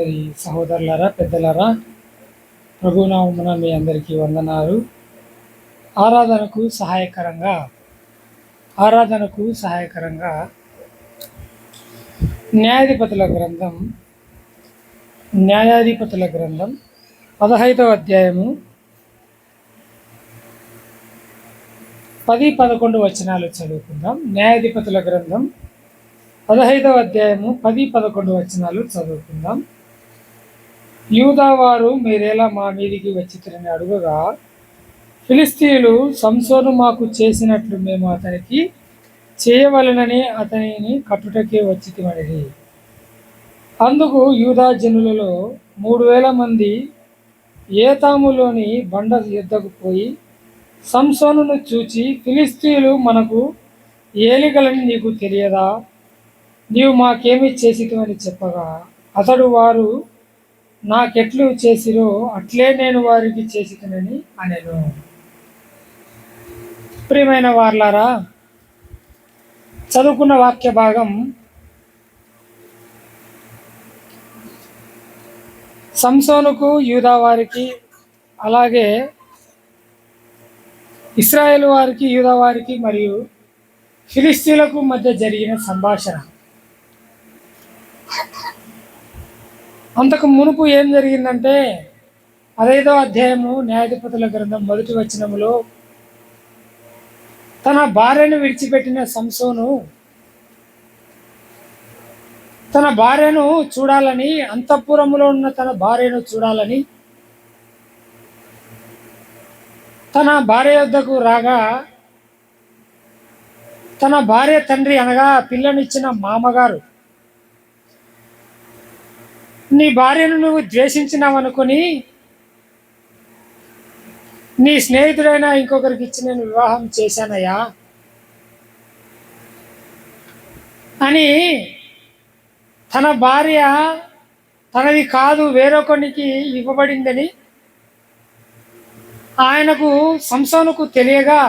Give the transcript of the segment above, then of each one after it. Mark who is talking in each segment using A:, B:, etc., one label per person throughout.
A: సహోదరి సహోదరులారా పెద్దలారా ప్రభునామమున మీ అందరికీ వందనాలు. ఆరాధనకు సహాయకరంగా ఆరాధనకు సహాయకరంగా న్యాయాధిపతుల గ్రంథం న్యాయాధిపతుల గ్రంథం పదహైదవ అధ్యాయము పది పదకొండు వచనాలు చదువుకుందాం. న్యాయాధిపతుల గ్రంథం పదహైదవ అధ్యాయము పది పదకొండు వచనాలు చదువుకుందాం. యూదావారు మీరేలా మా మీదికి వచ్చితరని అడుగగా ఫిలిస్తీయులు సంసోను మాకు చేసినట్లు మేము అతనికి చేయవలనని అతనిని కట్టుటకే వచ్చితిమనిది. అందుకు యూదా జనులలో మూడు వేల మంది ఏతాములోని బండ యుద్ధకు పోయి సంసోనును చూచి ఫిలిస్తీయులు మనకు ఏలిగలని నీకు తెలియదా? నీవు మాకేమి చేసిటివని చెప్పగా అతడు వారు నాకెట్లు చేసిరో అట్లే నేను వారికి చేసినని అనెను. ప్రియమైన వార్లారా చదువుకున్న వాక్య భాగం సంసోనుకు యూదా వారికి అలాగే ఇస్రాయేల్ వారికి యూదా వారికి మరియు ఫిలిస్తీన్లకు మధ్య జరిగిన సంభాషణ. అంతకు మునుపు ఏం జరిగిందంటే పదైదో అధ్యాయము న్యాయాధిపతుల గ్రంథం మొదటి వచనములో తన భార్యను విడిచిపెట్టిన సంసోను తన భార్యను చూడాలని అంతఃపురములో ఉన్న తన భార్యను చూడాలని తన భార్య వద్దకు రాగా తన భార్య తండ్రి అనగా పిల్లనిచ్చిన మామగారు నీ భార్యను నువ్వు ద్వేషించినావనుకొని నీ స్నేహితుడైన ఇంకొకరికి ఇచ్చి నేను వివాహం చేశానయ్యా అని తన భార్య తనది కాదు వేరొకరికి ఇవ్వబడిందని ఆయనకు సంసోనుకు తెలియగా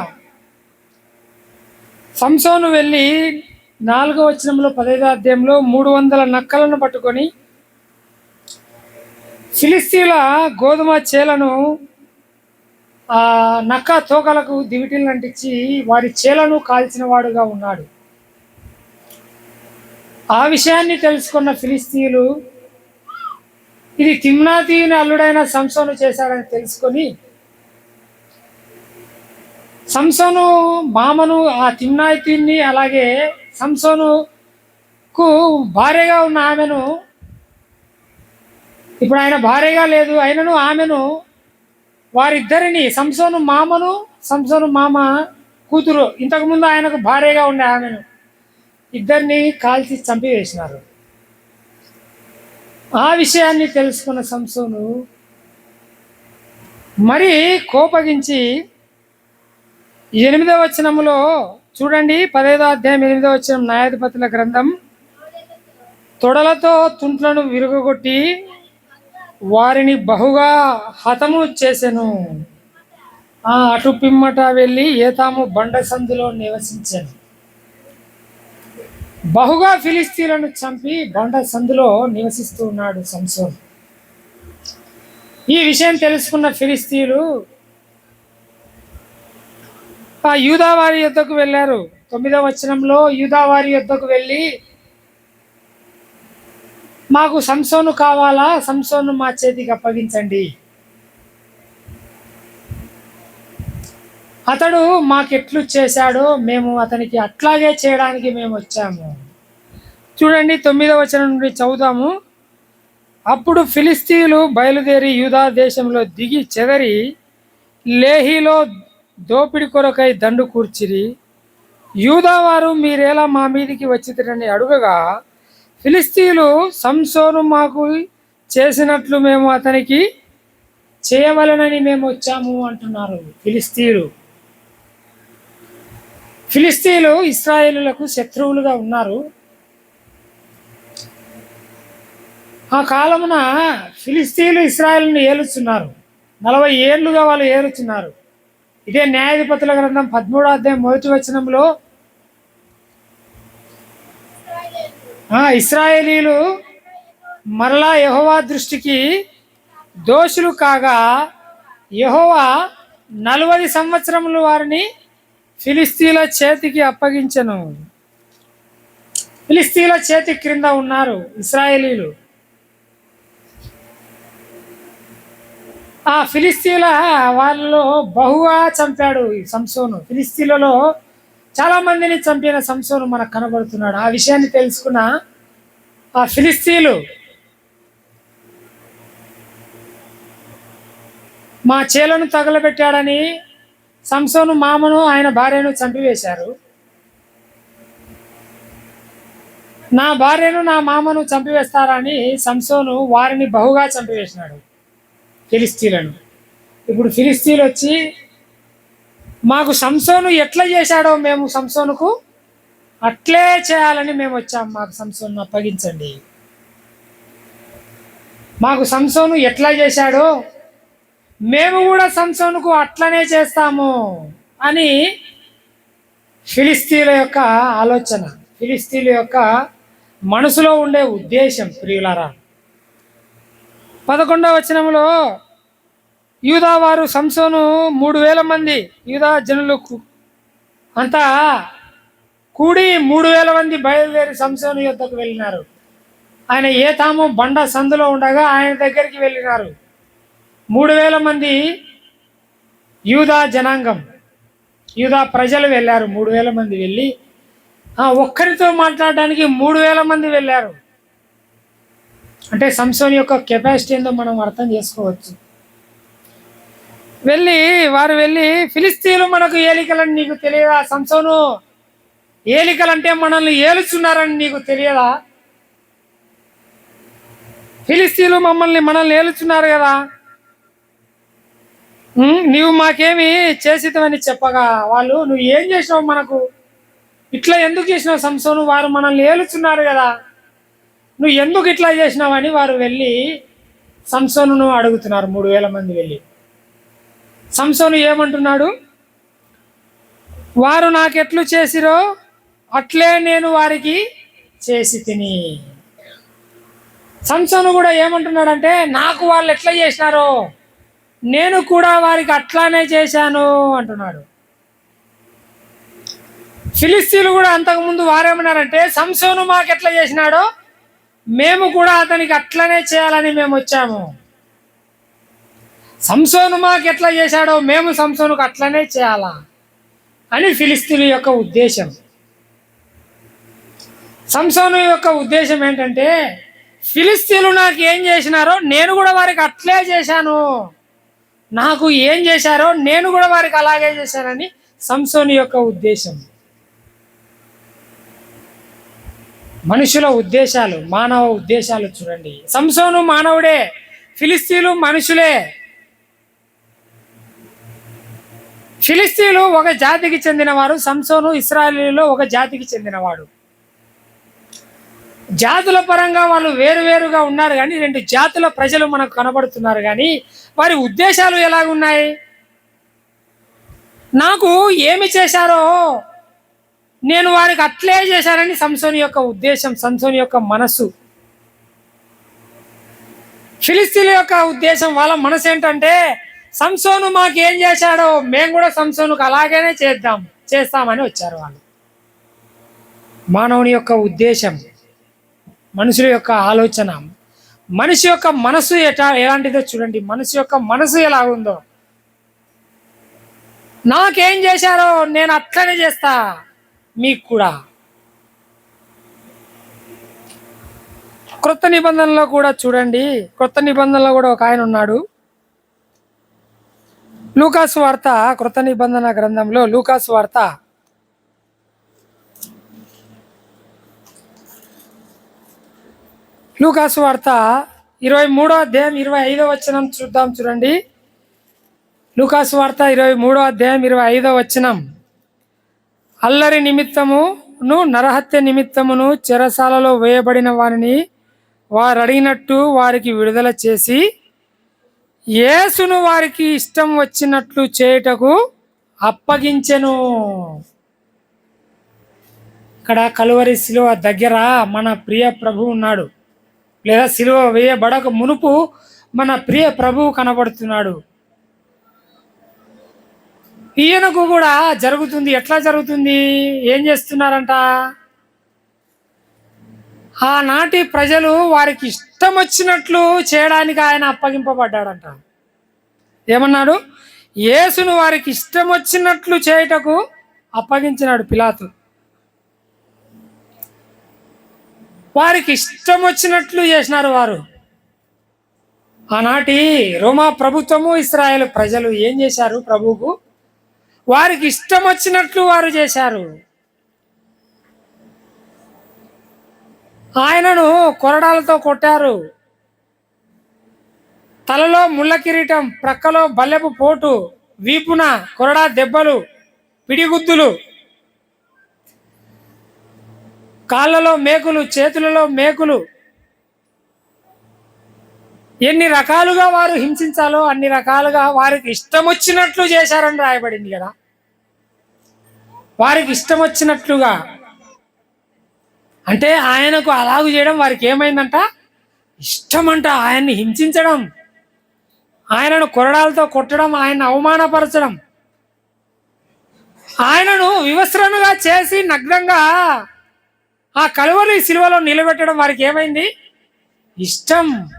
A: సంసోను వెళ్ళి నాలుగో వచనంలో పదైదో అధ్యాయంలో మూడు వందల నక్కలను పట్టుకొని ఫిలిస్తీన్ల గోధుమ చేలను ఆ నక్క తోకలకు దివిటీలు అంటించి వారి చేలను కాల్చిన వాడుగా ఉన్నాడు. ఆ విషయాన్ని తెలుసుకున్న ఫిలిస్తీన్లు ఇది తిమ్నాతీయుని అల్లుడైన సంసోను చేశాడని తెలుసుకొని సంసోను మామను ఆ తిమ్నాయితీన్ని అలాగే సంసోనుకు భార్యగా ఉన్న ఆమెను ఇప్పుడు ఆయన భార్యగా లేదు ఆయనను ఆమెను వారిద్దరిని సంసోను మామను సంసోను మామ కూతురు ఇంతకుముందు ఆయనకు భార్యగా ఉండే ఆమెను ఇద్దరిని కాల్చి చంపివేసినారు. ఆ విషయాన్ని తెలుసుకున్న సంసోను మరి కోపగించి ఎనిమిదవ వచనములో చూడండి పదహైదో అధ్యాయం ఎనిమిదవ వచనం న్యాయాధిపతుల గ్రంథం తొడలతో తుంట్లను విరుగగొట్టి వారిని బహుగా హతము చేసెను. ఆ అటు పిమ్మట వెళ్ళి ఏతాము బండ సందులో నివసించాను. బహుగా ఫిలిస్తీన్లను చంపి బండ సందులో నివసిస్తూ ఉన్నాడు సంసోన్. ఈ విషయం తెలుసుకున్న ఫిలిస్తీన్లు ఆ యూదావారి యుద్ధకు వెళ్ళారు. తొమ్మిదవ వచనంలో యూదావారి యుద్ధకు వెళ్ళి మాకు సంసోను కావాలా? సంసోను మా చేతికి అప్పగించండి. అతడు మాకెట్లు చేశాడో మేము అతనికి అట్లాగే చేయడానికి మేము వచ్చాము. చూడండి తొమ్మిదవ వచనం నుండి చదువుతాము అప్పుడు ఫిలిస్తీన్లు బయలుదేరి యూదా దేశంలో దిగి చెదరి లేహీలో దోపిడి కొరకై దండు కూర్చిరి. యూదావారు మీరేలా మా మీదికి వచ్చిరని అడుగగా ఫిలిస్తీన్లు సంసోను మాకు చేసినట్లు మేము అతనికి చేయవలనని మేము వచ్చాము అంటున్నారు ఫిలిస్తీన్లు. ఫిలిస్తీన్లు ఇస్రాయేలులకు శత్రువులుగా ఉన్నారు. ఆ కాలమున ఫిలిస్తీన్లు ఇస్రాయేల్ను ఏలుచున్నారు. నలభై ఏళ్ళుగా వాళ్ళు ఏలుచున్నారు. ఇదే న్యాయాధిపతుల గ్రంథం పదమూడో అధ్యాయం మొదటి వచనంలో ఆ ఇస్రాయేలీలు మరలా యహోవా దృష్టికి దోషులు కాగా యహోవా నలభై సంవత్సరములు వారిని ఫిలిస్తీన్ల చేతికి అప్పగించను. ఫిలిస్తీన్ల చేతి క్రింద ఉన్నారు ఇస్రాయేలీలు. ఆ ఫిలిస్తీన్ల వాళ్ళలో బహుగా చంపాడు ఈ సంసోను. ఫిలిస్తీన్లలో చాలా మందిని చంపిన సంసోను మనకు కనబడుతున్నాడు. ఆ విషయాన్ని తెలుసుకున్న ఆ ఫిలిస్తీన్లు మా చేలను తగలబెట్టాడని సంసోను మామను ఆయన భార్యను చంపివేశారు. నా భార్యను నా మామను చంపివేస్తారని సంసోను వారిని బహుగా చంపివేసినాడు ఫిలిస్తీన్లను. ఇప్పుడు ఫిలిస్తీన్లు వచ్చి మాకు సంసోను ఎట్లా చేశాడో మేము సంసోనుకు అట్లే చేయాలని మేము వచ్చాం మాకు సంసోను అప్పగించండి. మాకు సంసోను ఎట్లా చేశాడో మేము కూడా సంసోనుకు అట్లనే చేస్తాము అని ఫిలిస్తీన్ల యొక్క ఆలోచన ఫిలిస్తీన్ల యొక్క మనసులో ఉండే ఉద్దేశం ప్రియులారా. పదకొండవ వచనంలో యూదా వారు సంసోను మూడు వేల మంది యూదా జనులు అంతా కూడి మూడు వేల మంది బయలుదేరి సంసోను యుద్ధకు వెళ్ళినారు. ఆయన ఏ తాము బండ సందులో ఉండగా ఆయన దగ్గరికి వెళ్ళినారు. మూడు వేల మంది యూదా జనాంగం యూదా ప్రజలు వెళ్ళారు. మూడు వేల మంది వెళ్ళి ఒక్కరితో మాట్లాడడానికి మూడు వేల మంది వెళ్ళారు. అంటే సంసోన్ యొక్క కెపాసిటీ ఏందో మనం అర్థం చేసుకోవచ్చు. వెళ్ళి వారు వెళ్ళి ఫిలిస్తీన్లు మనకు ఏలికలని నీకు తెలియదా సంసోను? ఏలికలంటే మనల్ని ఏలుచున్నారని నీకు తెలియదా? ఫిలిస్తీన్లు మమ్మల్ని మనల్ని ఏలుచున్నారు కదా? నువ్వు నీవు మాకేమి చేసితమని చెప్పగా వాళ్ళు నువ్వు ఏం చేసినావు మనకు? ఇట్లా ఎందుకు చేసినావు సంసోను? వారు మనల్ని ఏలుచున్నారు కదా? నువ్వు ఎందుకు ఇట్లా చేసినావని వారు వెళ్ళి సంసోను అడుగుతున్నారు మూడు వేల మంది వెళ్ళి. సంసోను ఏమంటున్నాడు? వారు నాకెట్లు చేసిరో అట్లే నేను వారికి చేసి తిని. సంసోను కూడా ఏమంటున్నాడంటే నాకు వాళ్ళు ఎట్లా చేసినారో నేను కూడా వారికి అట్లానే చేశాను అంటున్నాడు. ఫిలిస్తీన్లు కూడా అంతకుముందు వారేమన్నారంటే సంసోను మాకు ఎట్లా చేసినాడో మేము కూడా అతనికి అట్లనే చేయాలని మేము వచ్చాము. సంసోను మాకు ఎట్లా చేశాడో మేము సంసోనుకు అట్లనే చేయాలా అని ఫిలిస్తీన్ యొక్క ఉద్దేశం. సంసోను యొక్క ఉద్దేశం ఏంటంటే ఫిలిస్తీన్లు నాకు ఏం చేసినారో నేను కూడా వారికి అట్లే చేశాను. నాకు ఏం చేశారో నేను కూడా వారికి అలాగే చేశానని సంసోని యొక్క ఉద్దేశం. మనుషుల ఉద్దేశాలు మానవ ఉద్దేశాలు చూడండి. సంసోను మానవుడే ఫిలిస్తీన్లు మనుషులే. ఫిలిస్తీన్లు ఒక జాతికి చెందినవారు సంసోను ఇస్రాయలీలో ఒక జాతికి చెందినవాడు. జాతుల పరంగా వాళ్ళు వేరువేరుగా ఉన్నారు కానీ రెండు జాతుల ప్రజలు మనకు కనబడుతున్నారు కానీ వారి ఉద్దేశాలు ఎలాగున్నాయి? నాకు ఏమి చేశారో నేను వారికి అట్లే చేశానని సంసోని యొక్క ఉద్దేశం సంసోని యొక్క మనసు ఫిలిస్తీన్ల యొక్క ఉద్దేశం వాళ్ళ మనసు ఏంటంటే సంసోను మాకేం చేశాడో మేము కూడా సంసోనుకు అలాగనే చేద్దాం చేస్తామని వచ్చారు వాళ్ళు. మానవుని యొక్క ఉద్దేశం మనుషుల యొక్క ఆలోచన మనిషి యొక్క మనసు ఎటా ఎలాంటిదో చూడండి. మనిషి యొక్క మనసు ఎలా ఉందో. నాకేం చేశారో నేను అట్లనే చేస్తా మీకు కూడా. క్రొత్త నిబంధనలో కూడా చూడండి. క్రొత్త నిబంధనలో కూడా ఒక ఆయన ఉన్నాడు. లూకాస్ వార్త కృత నిబంధన గ్రంథంలో లూకాస్ వార్త. లూకాసు వార్త ఇరవై మూడో అధ్యాయం ఇరవై ఐదో వచనం చూద్దాం చూడండి. లూకాసు వార్త ఇరవై మూడో అధ్యాయం ఇరవై ఐదో వచనం. అల్లరి నిమిత్తమును నరహత్య నిమిత్తమును చెరసాలలో వేయబడిన వారిని వారు అడిగినట్టు వారికి విడుదల చేసి యేసును వారికి ఇష్టం వచ్చినట్లు చేయుటకు అప్పగించెను. ఇక్కడ కలువరి శిలువ దగ్గర మన ప్రియ ప్రభు ఉన్నాడు. లేదా సిలువ వేయబడక మునుపు మన ప్రియ ప్రభువు కనబడుతున్నాడు. ఈయనకు కూడా జరుగుతుంది. ఎట్లా జరుగుతుంది? ఏం చేస్తున్నారంట? ఆనాటి ప్రజలు వారికి ఇష్టం వచ్చినట్లు చేయడానికి ఆయన అప్పగింపబడ్డాడంట. ఏమన్నాడు? యేసును వారికి ఇష్టం వచ్చినట్లు చేయుటకు అప్పగించినాడు పిలాతు. వారికి ఇష్టం వచ్చినట్లు చేసినారు వారు. ఆనాటి రోమా ప్రభుత్వము ఇస్రాయేల్ ప్రజలు ఏం చేశారు ప్రభువుకు? వారికి ఇష్టం వచ్చినట్లు వారు చేశారు. ఆయనను కొరడాలతో కొట్టారు. తలలో ముళ్ళ కిరీటం ప్రక్కలో బల్లెపు పోటు వీపున కొరడా దెబ్బలు పిడిగుద్దులు కాళ్ళలో మేకులు చేతులలో మేకులు. ఎన్ని రకాలుగా వారు హింసించాలో అన్ని రకాలుగా వారికి ఇష్టం వచ్చినట్లు చేశారని రాయబడింది కదా. వారికి ఇష్టం వచ్చినట్లుగా అంటే ఆయనకు అలాగు చేయడం వారికి ఏమైందంట? ఇష్టమంట ఆయన్ని హింసించడం. ఆయనను కొరడాలతో కొట్టడం ఆయన్ని అవమానపరచడం. ఆయనను వివస్త్రనుగా చేసి నగ్నంగా ఆ కలువరి సిలువలో నిలబెట్టడం వారికి ఏమైంది? ఇష్టం.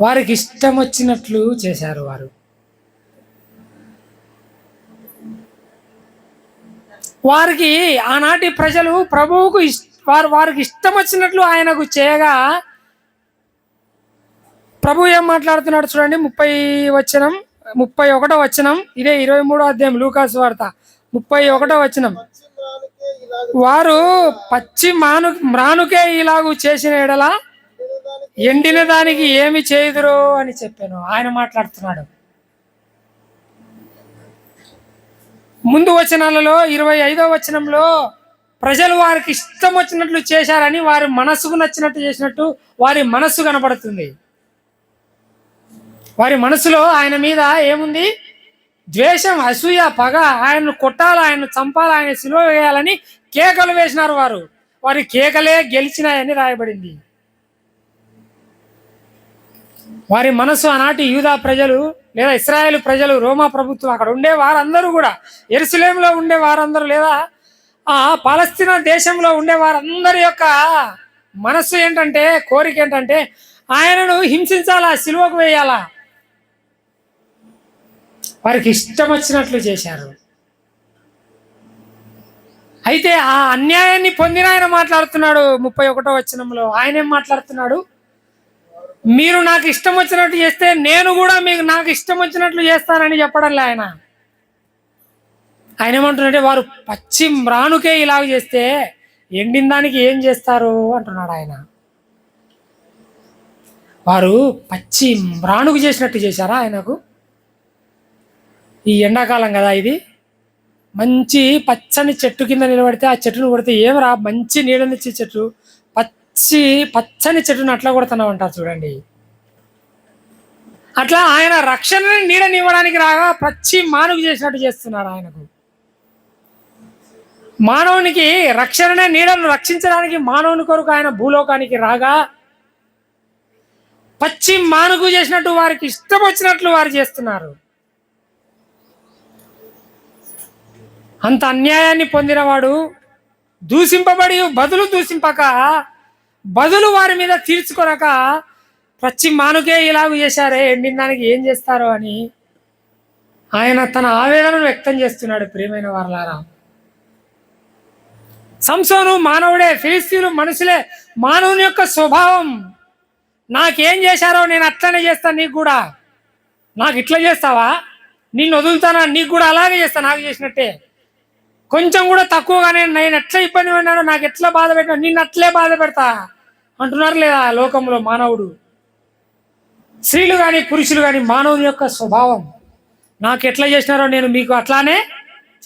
A: వారికి ఇష్టం వచ్చినట్లు చేశారు వారు. వారికి ఆనాటి ప్రజలు ప్రభువుకు ఇష్ వారు వారికి ఇష్టం వచ్చినట్లు ఆయనకు చేయగా ప్రభు ఏం మాట్లాడుతున్నాడు చూడండి ముప్పై వచనం ముప్పై ఒకటో వచనం ఇదే ఇరవై మూడో అధ్యాయం లూకాస్ వార్త. ముప్పై ఒకటో వచనం. వారు పచ్చి మాను మ్రానుకే ఇలాగూ చేసిన ఎడలా ఎండిన దానికి ఏమి చేయుదురు అని చెప్పాను. ఆయన మాట్లాడుతున్నాడు. ముందు వచనాలలో ఇరవై ఐదో వచనంలో ప్రజలు వారికి ఇష్టం వచ్చినట్లు చేశారని వారి మనసుకు నచ్చినట్టు చేసినట్టు వారి మనస్సు కనపడుతుంది. వారి మనసులో ఆయన మీద ఏముంది? ద్వేషం అసూయ పగ ఆయన్ను కొట్టాలి ఆయనను చంపాలి ఆయన సిలువ వేయాలని కేకలు వేసినారు వారు. వారి కేకలే గెలిచినాయని రాయబడింది. వారి మనసు ఆనాటి యూదా ప్రజలు లేదా ఇస్రాయేల్ ప్రజలు రోమా ప్రభుత్వం అక్కడ ఉండే వారందరూ కూడా ఎరుసలేంలో ఉండే వారందరూ లేదా ఆ పాలస్తీనా దేశంలో ఉండే వారందరి యొక్క మనస్సు ఏంటంటే కోరిక ఏంటంటే ఆయనను హింసించాలా సిలువకు వేయాలా? వారికి ఇష్టం వచ్చినట్లు చేశారు. అయితే ఆ అన్యాయాన్ని పొందిన ఆయన మాట్లాడుతున్నాడు ముప్పై ఒకటో వచనంలో. ఆయన ఏం మాట్లాడుతున్నాడు? మీరు నాకు ఇష్టం వచ్చినట్టు చేస్తే నేను కూడా మీకు నాకు ఇష్టం వచ్చినట్లు చేస్తానని చెప్పడంలే ఆయన. ఆయన ఏమంటున్నాడంటే వారు పచ్చి మ్రానుకే ఇలాగ చేస్తే ఎండిన దానికి ఏం చేస్తారు? అంటున్నాడు ఆయన. వారు పచ్చి మ్రానుకు చేసినట్టు చేశారా ఆయనకు? ఈ ఎండాకాలం కదా ఇది. మంచి పచ్చని చెట్టు కింద నిలబడితే ఆ చెట్టును కొడితే ఏం రా మంచి నీడనిచ్చే చెట్టు పచ్చి పచ్చని చెట్టును అట్లా కొడుతున్నావు అంటారు చూడండి. అట్లా ఆయన రక్షణని నీడనివ్వడానికి రాగా పచ్చి మానుగు చేసినట్టు చేస్తున్నారు ఆయనకు. మానవునికి రక్షణనే నీడను రక్షించడానికి మానవుని కొరకు ఆయన భూలోకానికి రాగా పచ్చి మానుగు చేసినట్టు వారికి ఇష్టం వచ్చినట్లు వారు చేస్తున్నారు. అంత అన్యాయాన్ని పొందినవాడు దూషింపబడి బదులు దూషింపక బదులు వారి మీద తీర్చుకొనక పచ్చి మానుకే ఇలాగ చేశారే ఎండిన దానికి ఏం చేస్తారో అని ఆయన తన ఆవేదనను వ్యక్తం చేస్తున్నాడు ప్రియమైన వారలారా. సంసోను మానవుడే ఫిలిస్తీన్లు మనుషులే మానవుని యొక్క స్వభావం. నాకేం చేశారో నేను అట్లనే చేస్తాను నీకు కూడా. నాకు ఇట్లా చేస్తావా? నిన్ను వదులుతానా? నీకు కూడా అలాగే చేస్తా నాకు చేసినట్టే. కొంచెం కూడా తక్కువగానే నేను ఎట్లా ఇబ్బంది పడినానో నాకు ఎట్లా బాధ పెట్టినా నిన్ను అట్లే బాధ పెడతా. అంటున్నారు లేదా లోకంలో మానవుడు? స్త్రీలు కానీ పురుషులు కానీ మానవుని యొక్క స్వభావం. నాకు ఎట్లా చేసినారో నేను మీకు అట్లానే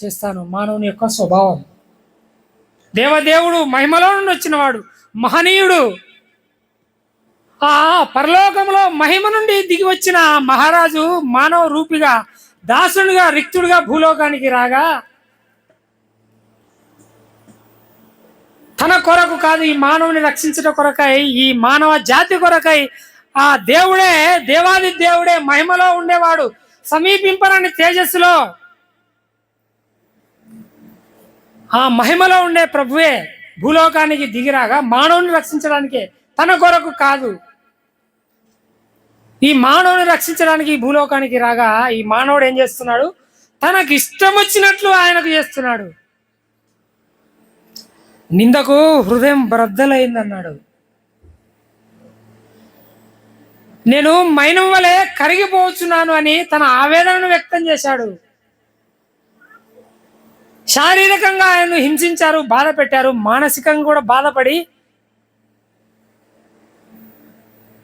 A: చేస్తాను. మానవుని యొక్క స్వభావం. దేవదేవుడు మహిమలో నుండి వచ్చినవాడు మహనీయుడు. ఆ పరలోకంలో మహిమ నుండి దిగి వచ్చిన మహారాజు మానవ రూపిగా దాసునిగా రిక్తుడిగా భూలోకానికి రాగా తన కొరకు కాదు ఈ మానవుని రక్షించడం కొరకై ఈ మానవ జాతి కొరకై ఆ దేవుడే దేవాది దేవుడే మహిమలో ఉండేవాడు. సమీపింపరని తేజస్సులో ఆ మహిమలో ఉండే ప్రభువే భూలోకానికి దిగిరాగా మానవుని రక్షించడానికే తన కొరకు కాదు. ఈ మానవుని రక్షించడానికి భూలోకానికి రాగా ఈ మానవుడు ఏం చేస్తున్నాడు? తనకి ఇష్టం వచ్చినట్లు ఆయనకు చేస్తున్నాడు. నిందకు హృదయం బ్రద్దలైందన్నాడు నేను మైనం వలె కరిగిపోవచ్చున్నాను అని తన ఆవేదనను వ్యక్తం చేశాడు. శారీరకంగా ఆయన్ను హింసించారు బాధ పెట్టారు మానసికంగా కూడా బాధపడి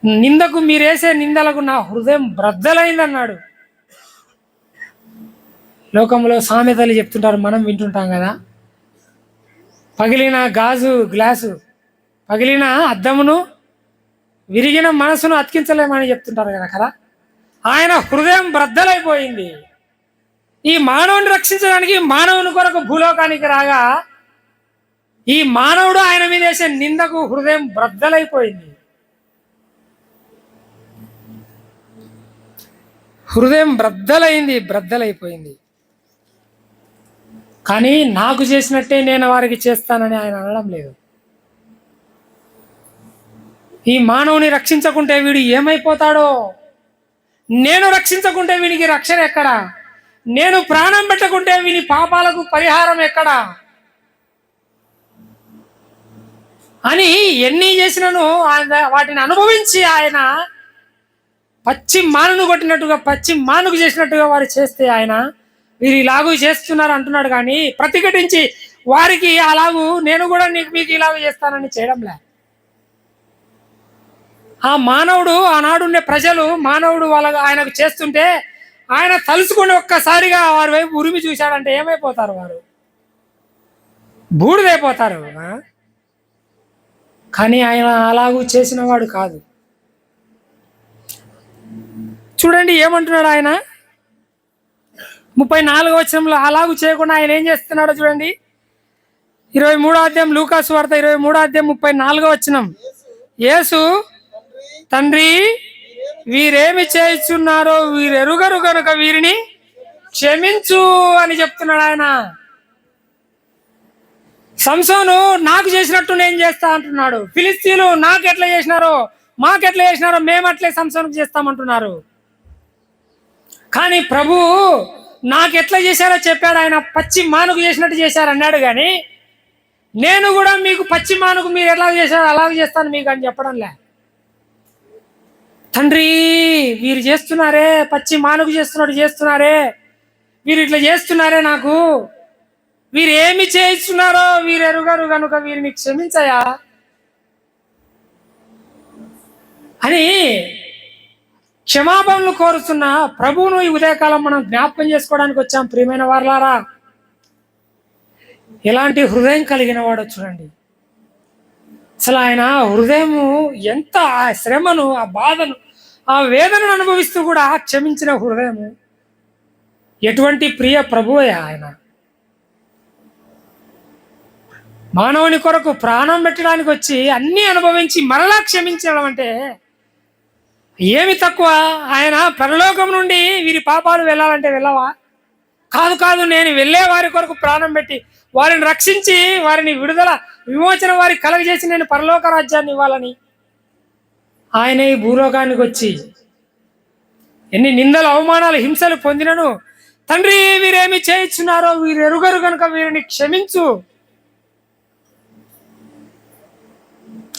A: నిందకు మీరేసే నిందలకు నా హృదయం బ్రద్దలైందన్నాడు లోకంలో సామెతలు చెప్తుంటారు మనం వింటుంటాం కదా. పగిలిన గాజు గ్లాసు పగిలిన అద్దమును విరిగిన మనసును అతికించలేమని చెప్తుంటారు కదా కదా ఆయన హృదయం బ్రద్దలైపోయింది ఈ మానవుని రక్షించడానికి మానవుని కొరకు భూలోకానికి రాగా ఈ మానవుడు ఆయన మీద వేసే నిందకు హృదయం బ్రద్దలైపోయింది హృదయం బ్రద్దలైంది బ్రద్దలైపోయింది కానీ నాకు చేసినట్టే నేను వారికి చేస్తానని ఆయన అనడం లేదు. ఈ మానవుని రక్షించకుంటే వీడు ఏమైపోతాడో? నేను రక్షించకుంటే వీనికి రక్షణ ఎక్కడా? నేను ప్రాణం పెట్టకుంటే వీని పాపాలకు పరిహారం ఎక్కడా? అని ఎన్ని చేసినను ఆయన వాటిని అనుభవించి ఆయన పచ్చి మానును కొట్టినట్టుగా పచ్చి మానుకు చేసినట్టుగా వారు చేస్తే ఆయన మీరు ఇలాగూ చేస్తున్నారు అంటున్నాడు కానీ ప్రతిఘటించి వారికి అలాగూ నేను కూడా నీకు మీకు ఇలాగ చేస్తానని చేయడంలే ఆ మానవుడు ఆనాడు ఉండే ప్రజలు మానవుడు వాళ్ళ ఆయనకు చేస్తుంటే ఆయన తలుచుకుని ఒక్కసారిగా వారి వైపు ఉరిమి చూశాడంటే ఏమైపోతారు వారు? బూడిదైపోతారు కానీ ఆయన అలాగూ చేసిన వాడు కాదు. చూడండి ఏమంటున్నాడు ఆయన? ముప్పై నాలుగో వచనంలో అలాగూ చేయకుండా ఆయన ఏం చేస్తున్నాడో చూడండి. ఇరవై మూడో అధ్యాయం లూకాస్ వార్త ఇరవై మూడో అధ్యాయం ముప్పై నాలుగో వచనం. యేసు తండ్రి వీరేమి చేయుచున్నారో వీరెరుగరు కనుక వీరిని క్షమించు అని చెప్తున్నాడు ఆయన. సంసోను నాకు చేసినట్టు నేను చేస్తా అంటున్నాడు. ఫిలిస్తీన్లు నాకు ఎట్లా చేసినారో మాకెట్లా చేసినారో మేము అట్లే సంసోనుకు చేస్తామంటున్నారు. కానీ ప్రభు నాకు ఎట్లా చేశారో చెప్పాడు ఆయన. పచ్చి మానుకు చేసినట్టు చేశారు అన్నాడు కానీ నేను కూడా మీకు పచ్చి మానుకు మీరు ఎలా చేశారో అలా చేస్తాను మీకు అని చెప్పడంలే తండ్రి వీరు చేస్తున్నారే పచ్చి మానుకు చేస్తున్నట్టు చేస్తున్నారే వీరు ఇట్లా చేస్తున్నారే నాకు. వీరు ఏమి చేయిస్తున్నారో వీరు ఎరుగరు కనుక వీరిని క్షమించయా? అని క్షమాపణలు కోరుతున్న ప్రభువును ఈ ఉదయకాలం మనం జ్ఞాపకం చేసుకోవడానికి వచ్చాం. ప్రియమైన వారలారా ఇలాంటి హృదయం కలిగిన వాడు చూడండి. అసలు ఆయన హృదయము ఎంత ఆ శ్రమను ఆ బాధను ఆ వేదనను అనుభవిస్తూ కూడా క్షమించిన హృదయము. ఎటువంటి ప్రియ ప్రభువే ఆయన. మానవుని కొరకు ప్రాణం పెట్టడానికి వచ్చి అన్నీ అనుభవించి మరలా క్షమించడం అంటే ఏమి తక్కువ? ఆయన పరలోకం నుండి వీరి పాపాలు వెళ్ళాలంటే వెళ్ళవా? కాదు కాదు నేను వెళ్ళే వారి కొరకు ప్రాణం పెట్టి వారిని రక్షించి వారిని విడుదల విమోచన వారికి కలగజేసి నేను పరలోక రాజ్యాన్ని ఇవ్వాలని. ఆయన ఈ భూలోకానికి వచ్చి ఎన్ని నిందలు అవమానాలు హింసలు పొందినను. తండ్రి వీరేమి చేయించున్నారో? వీరు ఎరుగరు కనుక వీరిని క్షమించు.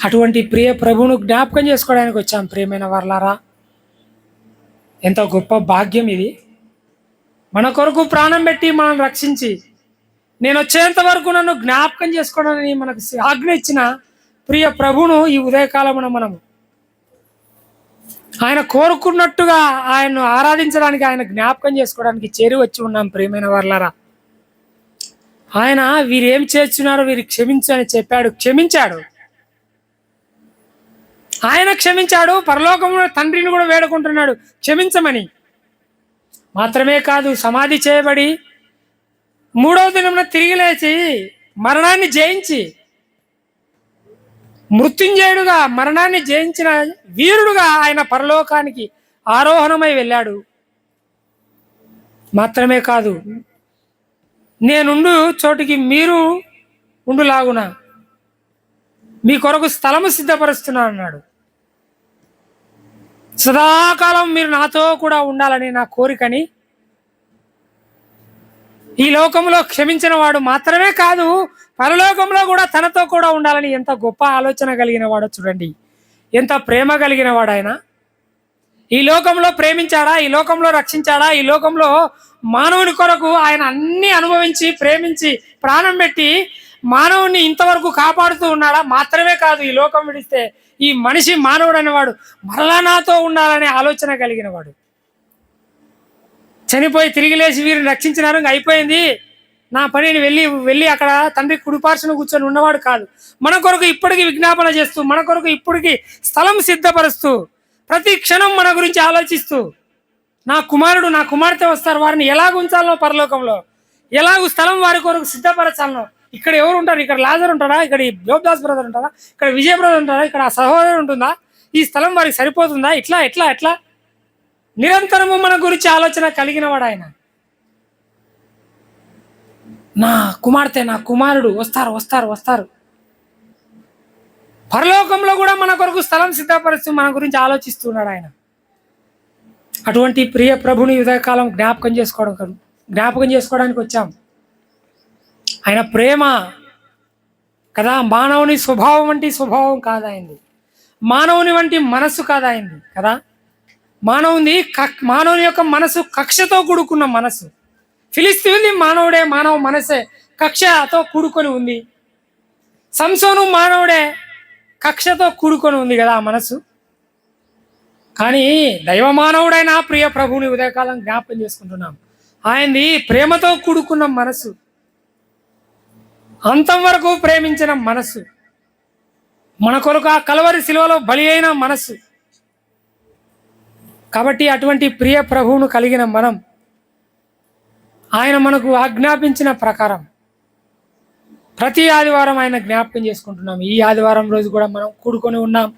A: అటువంటి ప్రియ ప్రభువును జ్ఞాపకం చేసుకోవడానికి వచ్చాం ప్రియమైన వర్లారా. ఎంత గొప్ప భాగ్యం ఇది. మన కొరకు ప్రాణం పెట్టి మనం రక్షించి నేను వచ్చేంత వరకు నన్ను జ్ఞాపకం చేసుకోవడానికి మనకు ఆజ్ఞ ఇచ్చిన ప్రియ ప్రభును ఈ ఉదయకాలమున మనము. ఆయన కోరుకున్నట్టుగా ఆయన్ను ఆరాధించడానికి ఆయన జ్ఞాపకం చేసుకోవడానికి చేరి వచ్చి ఉన్నాం ప్రియమైన వర్లారా. ఆయన వీరేం చేస్తున్నారో వీరు క్షమించు అని చెప్పాడు క్షమించాడు. ఆయన క్షమించాడు పరలోకంలో తండ్రిని కూడా వేడుకుంటున్నాడు. క్షమించమని. మాత్రమే కాదు సమాధి చేయబడి మూడవ దినమున తిరిగి లేచి మరణాన్ని జయించి మృత్యుంజయుడుగా మరణాన్ని జయించిన వీరుడుగా ఆయన పరలోకానికి ఆరోహణమై వెళ్ళాడు. మాత్రమే కాదు నేనుండు చోటికి మీరు ఉండులాగున మీ కొరకు స్థలము సిద్ధపరుస్తున్నా అన్నాడు. సదాకాలం మీరు నాతో కూడా ఉండాలని నా కోరికని ఈ లోకంలో క్షమించిన వాడు మాత్రమే కాదు పరలోకంలో కూడా తనతో కూడా ఉండాలని ఎంత గొప్ప ఆలోచన కలిగిన వాడో చూడండి. ఎంత ప్రేమ కలిగిన వాడు ఆయన ఈ లోకంలో ప్రేమించాడా ఈ లోకంలో రక్షించాడా ఈ లోకంలో మానవుని కొరకు ఆయన అన్ని అనుభవించి ప్రేమించి ప్రాణం పెట్టి మానవుని ఇంతవరకు కాపాడుతూ ఉన్నాడా మాత్రమే కాదు ఈ లోకం విడిస్తే ఈ మనిషి మానవుడు అనేవాడు మరలా నాతో ఉండాలనే ఆలోచన కలిగిన వాడు. చనిపోయి తిరిగి లేచి వీరిని రక్షించినారు ఇంక అయిపోయింది. నా పనిని వెళ్ళి వెళ్ళి అక్కడ తండ్రి కుడిపార్శ్వన కూర్చొని ఉన్నవాడు కాదు. మన కొరకు ఇప్పటికీ విజ్ఞాపన చేస్తూ మన కొరకు ఇప్పటికీ స్థలం సిద్ధపరుస్తూ ప్రతి క్షణం మన గురించి ఆలోచిస్తూ నా కుమారుడు నా కుమార్తె వస్తారు వారిని ఎలాగ ఉంచాలనో పరలోకంలో ఎలాగూ స్థలం వారి కొరకు సిద్ధపరచాలనో ఇక్కడ ఎవరు ఉంటారు? ఇక్కడ లాజర్ ఉంటారా ఇక్కడ ఈ బ్రదర్ ఉంటారా ఇక్కడ విజయ బ్రదర్ ఉంటారా ఇక్కడ సహోదరు ఉంటుందా? ఈ స్థలం వారికి సరిపోతుందా? ఇట్లా ఎట్లా ఎట్లా? నిరంతరము మన గురించి ఆలోచన కలిగిన వాడు ఆయన. నా కుమార్తె నా కుమారుడు వస్తారు వస్తారు వస్తారు. పరలోకంలో కూడా మన కొరకు స్థలం సిద్ధపరుస్తూ మన గురించి ఆలోచిస్తున్నాడు ఆయన. అటువంటి ప్రియ ప్రభుని ఉదయకాలం జ్ఞాపకం చేసుకోవడం జ్ఞాపకం చేసుకోవడానికి వచ్చాం. ఆయన ప్రేమ కదా మానవుని స్వభావం వంటి స్వభావం కాదాయింది మానవుని వంటి మనస్సు కాదాయింది కదా. మానవుని కక్ మానవుని యొక్క మనసు కక్షతో కూడుకున్న మనసు. ఫిలిస్తీన్ది మానవుడే మానవ మనసే కక్షతో కూడుకొని ఉంది. సంసోను మానవుడే కక్షతో కూడుకొని ఉంది కదా ఆ మనసు. కానీ దైవ మానవుడైన ప్రియ ప్రభువుని ఉదయకాలం జ్ఞాపకం చేసుకుంటున్నాం. ఆయనది ప్రేమతో కూడుకున్న మనసు. అంతం వరకు ప్రేమించిన మనస్సు. మన కొరకు ఆ కలవరి శిలువలో బలి అయిన మనస్సు. కాబట్టి అటువంటి ప్రియ ప్రభువును కలిగిన మనం ఆయన మనకు ఆజ్ఞాపించిన ప్రకారం ప్రతి ఆదివారం ఆయన జ్ఞాపకం చేసుకుంటున్నాం. ఈ ఆదివారం రోజు కూడా మనం కూడుకొని ఉన్నాం.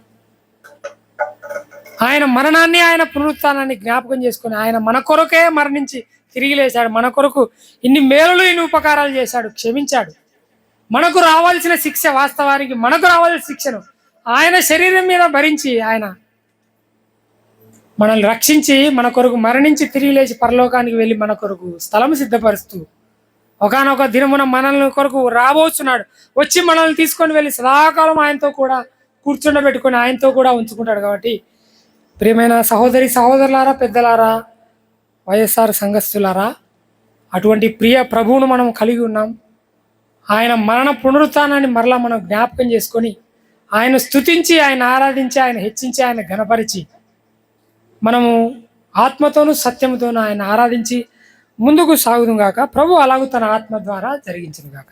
A: ఆయన మరణాన్ని ఆయన పునరుత్నాన్ని జ్ఞాపకం చేసుకొని ఆయన మన కొరకే మరణించి తిరిగి లేచాడు. మన కొరకు ఇన్ని మేలులు ఇన్ని ఉపకారాలు చేశాడు క్షమించాడు. మనకు రావాల్సిన శిక్ష వాస్తవానికి మనకు రావాల్సిన శిక్షను ఆయన శరీరం మీద భరించి ఆయన మనల్ని రక్షించి మన కొరకు మరణించి తిరిగి లేచి పరలోకానికి వెళ్ళి మన కొరకు స్థలం సిద్ధపరుస్తూ ఒకనొక దినమున మనల్ని కొరకు రాబోతున్నాడు వచ్చి మనల్ని తీసుకొని వెళ్ళి సదాకాలం ఆయనతో కూడా కూర్చుండబెట్టుకొని ఆయనతో కూడా ఉంచుకుంటాడు కాబట్టి ప్రియమైన సహోదరి సహోదరులారా పెద్దలారా వైఎస్ఆర్ సంఘస్థులారా అటువంటి ప్రియ ప్రభువును మనం కలిగి ఉన్నాం. ఆయన మరణ పునరుత్నాన్ని మరలా మనం జ్ఞాపకం చేసుకొని ఆయన స్తుతించి ఆయన ఆరాధించి ఆయన హెచ్చించి ఆయన గణపరిచి మనము ఆత్మతోనూ సత్యముతోనూ ఆయన ఆరాధించి ముందుకు సాగుదుగాక ప్రభు అలాగూ తన ఆత్మ ద్వారా జరిగించను గాక.